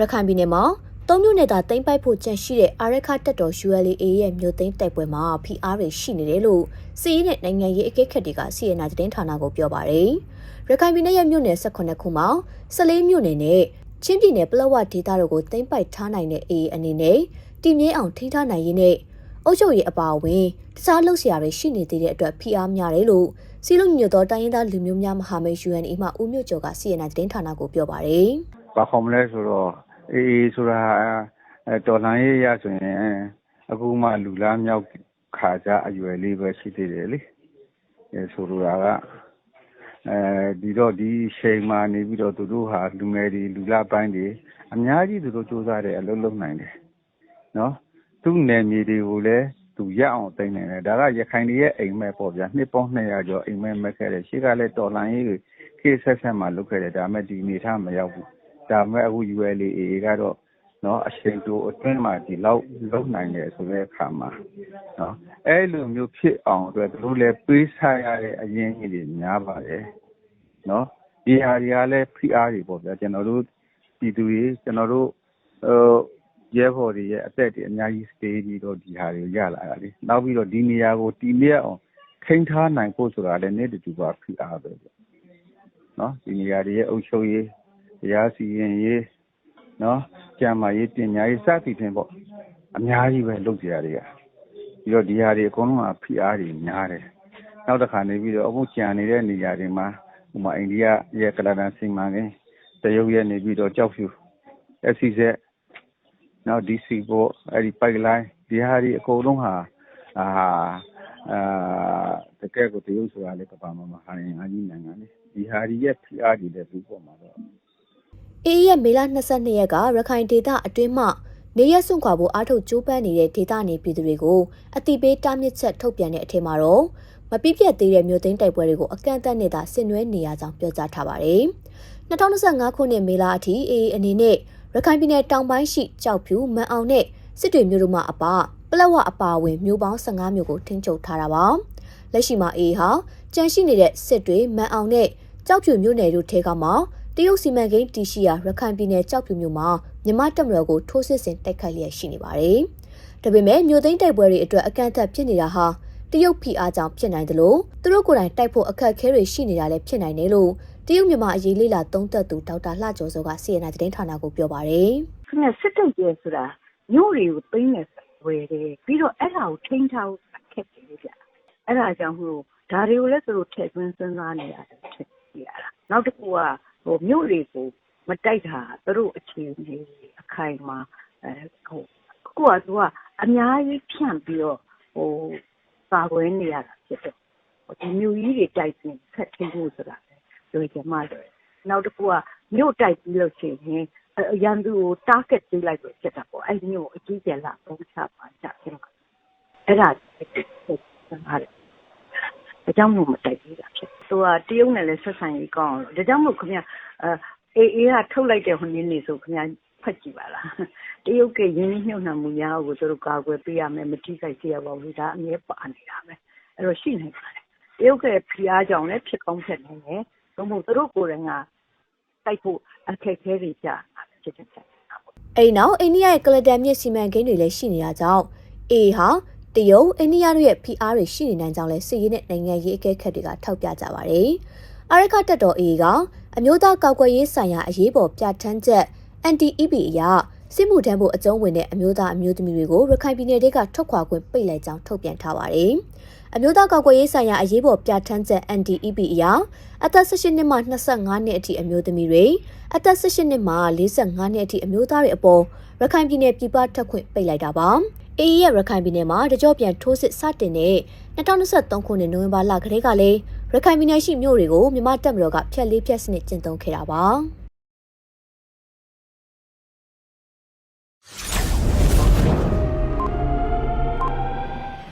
ရခိုင်ပြည်နယ်မှာသုံးမြို့နယ်သာတင်ပိုက်ဖို့ကြံရှိတဲ့အာရခတက်တော် ULA ရဲ့မြို့သိမ်းတိုက်ပွဲမှာ PR တွေရှိနေတယ်လို့စီးရီးနဲ့နိုင်ငံရေးအကဲခတ်တွေကစီရင်နာသတင်းဌာနကိုပြောပါတယ်။ရခိုင်ပြည်နယ်ရဲ့မြို့နယ်18ခုမှာ14မြို့နယ်နဲ့ချင်းပြည်နယ်ပလောဝဒေသတို့ကိုတင်ပိုက်ထားနိုင်တဲ့ AA အနေနဲ့တည်မြဲအောင်ထိန်းထားနိုင်ရေးနဲ့အုပ်ချုပ်ရေးအပါအဝင်တခြားလှုပ်ရှားတွေရှိနေသေးတဲ့အတွက် PR များတယ်လို့စီလုံးမြို့တော်တိုင်းရင်းသားလူမျိုးများမဟာမိတ် UNE မှဦးမြို့ကျော်ကစီရင်နာသတင်းဌာနကိုပြောပါတယ်။ဘာခေါ်မလဲဆိုတော့ အေးအေးဆိုတာအဲတော်လှန်ရေးရဆိုရင် အခုမှ လူလားမြောက်ခါကြအရွယ်လေးပဲ ရှိသေးတယ်လေအဲဆိုလိုတာကအဲဒီတော့ဒီချိန်မှာနေပြီးတော့ သူတို့ဟာ လူငယ်တွေ လူလားပိုင်းတွေ အများကြီး သူတို့စူးစမ်းတယ် အလုပ်လုပ်နိုင်တယ်နော်သူ့နယ်မြေတွေကိုလည်း သူရအောင်သိနေတယ် ဒါက ရခိုင်တွေရဲ့ အိမ်မက်ပေါ့ဗျာ နှစ်ပေါင်း200ကျော် အိမ်မက်မက်ခဲ့တယ် ရှေ့ကလည်း တော်လှန်ရေးတွေ ခေတ်ဆက်ဆက်မှလုပ်ခဲ့တယ် ဒါပေမဲ့ ဒီအနေထား မရောက်ဘူး ဒါပေမဲ့အခု ULA ကတော့နော်အချိန်တိုအတွင်းမှာ ဒီလောက်လုံးနိုင်တယ်ဆိုတဲ့အခါမှာနော်အဲ့လိုမျိုးဖြစ်အောင်အတွက် သူတို့လည်း ပေးစားရတဲ့ အရင်းကြီးတွေ များပါတယ်နော်ဒီဟာတွေကလည်း PR တွေပေါ့ဗျာ ကျွန်တော်တို့ ပြည်သူတွေ ကျွန်တော်တို့ဟိုရဲဘော်တွေရဲ့ အသက်တွေ အများကြီး stay ပြီးတော့ ဒီဟာတွေရလာတာလေ နောက်ပြီးတော့ ဒီနေရာကို တည်မြဲအောင် ထိန်းထားနိုင်ဖို့ဆိုတာလည်း နေ့တူပါ PR ပဲနော်ဒီနေရာတွေရဲ့ အုပ်ချုပ်ရေး တရားစီရင်ရေးနော်ကျန်းမာရေးပညာရေးစသည်ဖြင့်ပေါ့အများကြီးပဲလုပ်ကြရတယ်ပြီးတော့ဒီဟာတွေအကုန်လုံးက PR တွေများတယ်နောက်တစ်ခါနေပြီးတော့အခုကြံနေတဲ့နေရာတွေမှာဥမာအိန္ဒိယရဲ့ကလာဒန်စီမံကိန်းတရုတ်ရဲ့နေပြီးတော့ကြောက်ဖြူ SCZ နောက် DC ပေါ့အဲ့ဒီ pipeline ဒီဟာတွေအကုန်လုံးဟာအာအာတကယ်ကိုတရုတ်ဆိုတာလေကဘာမှမဟာရင်အကြီးနိုင်ငံလေဒီဟာတွေရဲ့ PR တွေလည်းပြီးပေါ်မှာတော့ အေးရဲ့မေလ22ရက်ကရခိုင်ဒေသအတွင်းမှနေရက်စွန့်ခွာဖို့အားထုတ်ကြိုးပမ်းနေတဲ့ဒေသနေပြည်သူတွေကိုအတိပေးတားမြစ်ချက်ထုတ်ပြန်တဲ့အထက်မှာတော့မပြည့်ပြတ်သေးတဲ့မြို့သိမ်းတိုက်ပွဲတွေကိုအကန့်အသတ်နဲ့သာဆင်နွှဲနေရကြောင်းပြောကြားထားပါတယ်။2025ခုနှစ်မေလအထိအေးအနေနဲ့ရခိုင်ပြည်နယ်တောင်ပိုင်းရှိကြောက်ဖြူမန်အောင်နဲ့စစ်တွေမြို့တို့မှအပပလက်ဝအပါအဝင်မြို့ပေါင်း15မြို့ကိုထိန်းချုပ်ထားတာပါ။လက်ရှိမှာအေးဟာကြန့်ရှိနေတဲ့စစ်တွေမန်အောင်နဲ့ကြောက်ဖြူမြို့နယ်တို့ထဲကမှ တရုတ်စီမံကိန်းတီရှိရာရခိုင်ပြည်နယ်ကြောက်ဖြူမြို့မှာမြမတက်မတော်ကိုထိုးစစ်ဆင်တိုက်ခိုက်လျက်ရှိနေပါတယ်။ဒါပေမဲ့မြို့သိမ်းတိုက်ပွဲတွေအတွက်အကန့်အသတ်ဖြစ်နေတာဟာတရုတ်ဖိအားကြောင့်ဖြစ်နိုင်တယ်လို့သူတို့ကိုယ်တိုင်တိုက်ဖို့အခက်အခဲတွေရှိနေတာလည်းဖြစ်နိုင်တယ်လို့တရုတ်မြန်မာအရေးလေးလာသုံးသက်သူဒေါက်တာလှကျော်စောကစီရင်နာသတင်းဌာနကိုပြောပါတယ်။။ခင်ဗျစစ်တပ်ကျဲဆိုတာမြို့တွေကိုသိမ်းနေဝယ်တယ်ပြီးတော့အဲ့ဒါကိုထိန်းထားဖို့ခက်တယ်ဗျ။အဲ့ဒါကြောင့်မလို့ဒါတွေကိုလည်းသူတို့ထည့်သွင်းစဉ်းစားနေရတယ်ထင်ရတာ။နောက်တစ်ခုကဟို မြို့တွေကို မတိုက်တာသူတို့အခြေအနေ အခိုင်မှာအဲဟိုကိုကသူက အများကြီးဖြန့်ပြီးတော့ဟိုပါခွဲနေရတာဖြစ်တယ်။ဒီမြို့ကြီးတွေတိုက်ပြီးဆက်ထင်းဖို့ဆိုတာလွယ်ကြမှာတယ်။နောက်တစ်ခုက မြို့တိုက်ပြီးလို့ရှိရင် ရန်သူကို target ပေးလိုက်လို့ဖြစ်တာပေါ့။အဲ့ဒီမျိုးအကြီးကျယ် လာပုံချပါကြတယ်။အဲ့ဒါဆက်ပါတယ်။ဒါကြောင့်မို့ မတိုက်သေးတာဖြစ်။ သူကတရုတ်နဲ့လည်းဆက်ဆံရေးကောင်းအောင်ဒါကြောင့်မို့ခင်ဗျအေးအေးကထုတ်လိုက်တဲ့ဟိုနည်းနေဆိုခင်ဗျဖတ်ကြည့်ပါလား။တရုတ်ကရင်းနှီးမြှုပ်နှံမှုများကိုသူတို့ကာကွယ်ပေးရမယ်မထိခိုက်စေရပါဘူးဒါအမြဲပါနေတာပဲ။အဲ့တော့ရှိနေပါတယ်။တရုတ်ကဖိအားကြောင့်လည်းဖြစ်ကောင်းဖြစ်နေတယ်။သို့မဟုတ်သူတို့ကိုယ်တိုင်ကတိုက်ဖို့အခက်အခဲတွေကြာဖြစ်တဲ့ချက်အဲဒီနောက်အိန္ဒိယရဲ့ကလဒန်မြစ်စီမံကိန်းတွေလည်းရှိနေတာကြောင့်အေဟာ တရုတ်အိန္ဒိယတို့ရဲ့ PR တွေရှိနေနိုင်ကြောင်းလဲစစ်ရေးနဲ့နိုင်ငံရေးအကဲခတ်တွေကထောက်ပြကြပါတယ်။အာရခတက်တော်အေကအမျိုးသားကောက်ွယ်ရေးဆိုင်ရာအရေးပေါ်ပြဋ္ဌာန်းချက် NTEP အရစစ်မှုထမ်းဖို့အကျုံးဝင်တဲ့အမျိုးသားအမျိုးသမီးတွေကိုရခိုင်ပြည်နယ်တွေကထွက်ခွာခွင့်ပိတ်လိုက်ကြောင်းထုတ်ပြန်ထားပါတယ်။အမျိုးသားကောက်ွယ်ရေးဆိုင်ရာအရေးပေါ်ပြဋ္ဌာန်းချက် NTEP အရအသက်18နှစ်မှ25နှစ်အထိအမျိုးသမီးတွေအသက်18နှစ်မှ45နှစ်အထိအမျိုးသားတွေအပေါ်ရခိုင်ပြည်နယ်ပြည်ပထွက်ခွင့်ပိတ်လိုက်တာပါ။ အေးရဲ့ရခိုင်ပြည်နယ်မှာတကြောပြန်ထိုးစစ်စတင်တဲ့2023ခုနှစ်နိုဝင်ဘာလကတည်းကလည်းရခိုင်ပြည်နယ်ရှိမြို့တွေကိုမြမတက်မတော်ကဖျက်လေးဖျက်စနစ်ကျင့်သုံးခဲ့တာပါ။